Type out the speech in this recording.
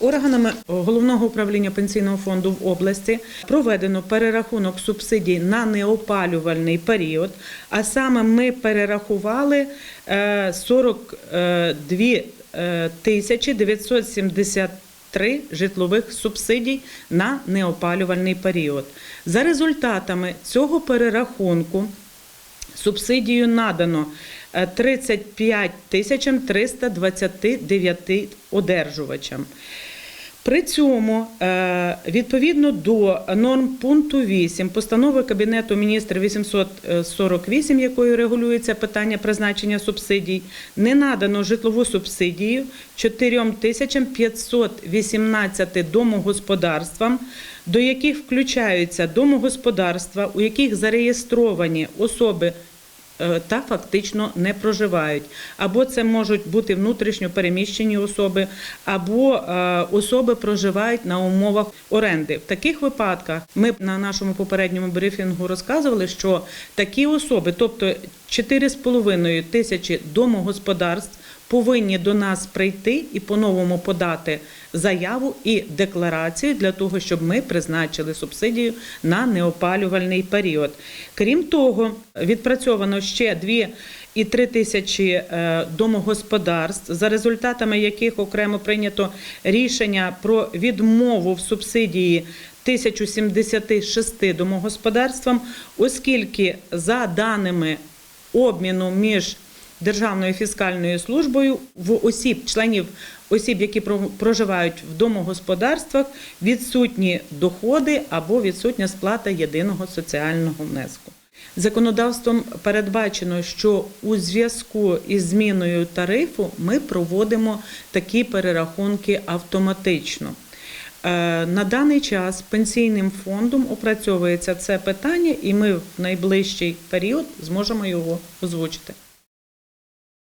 Органами головного управління пенсійного фонду в області проведено перерахунок субсидій на неопалювальний період. А саме ми перерахували е, 42 е, тисячі 973 житлових субсидій на неопалювальний період. За результатами цього перерахунку Субсидію надано е, 35 тисячам 329 одержувачам. При цьому, е, відповідно до норм пункту 8 постанови Кабінету міністрів 848, якою регулюється питання призначення субсидій, не надано житлову субсидію 4 тисячам 518 домогосподарствам, до яких включаються домогосподарства, у яких зареєстровані особи е, та фактично не проживають. Або це можуть бути внутрішньо переміщені особи, або е, особи проживають на умовах оренди. В таких випадках ми на нашому попередньому брифінгу розказували, що такі особи, тобто 4,5 тисячі домогосподарств, повинні до нас прийти і по-новому подати заяву і декларацію для того, щоб ми призначили субсидію на неопалювальний період. Крім того, відпрацьовано ще дві. І 3 тисячі е, домогосподарств, за результатами яких окремо прийнято рішення про відмову в субсидії 1076 домогосподарствам, оскільки за даними обміну між Державною фіскальною службою в осіб, членів осіб, які про- проживають в домогосподарствах, відсутні доходи або відсутня сплата єдиного соціального внеску. Законодавством передбачено, що у зв'язку із зміною тарифу ми проводимо такі перерахунки автоматично. Е, На даний час пенсійним фондом опрацьовується це питання, і ми в найближчий період зможемо його озвучити.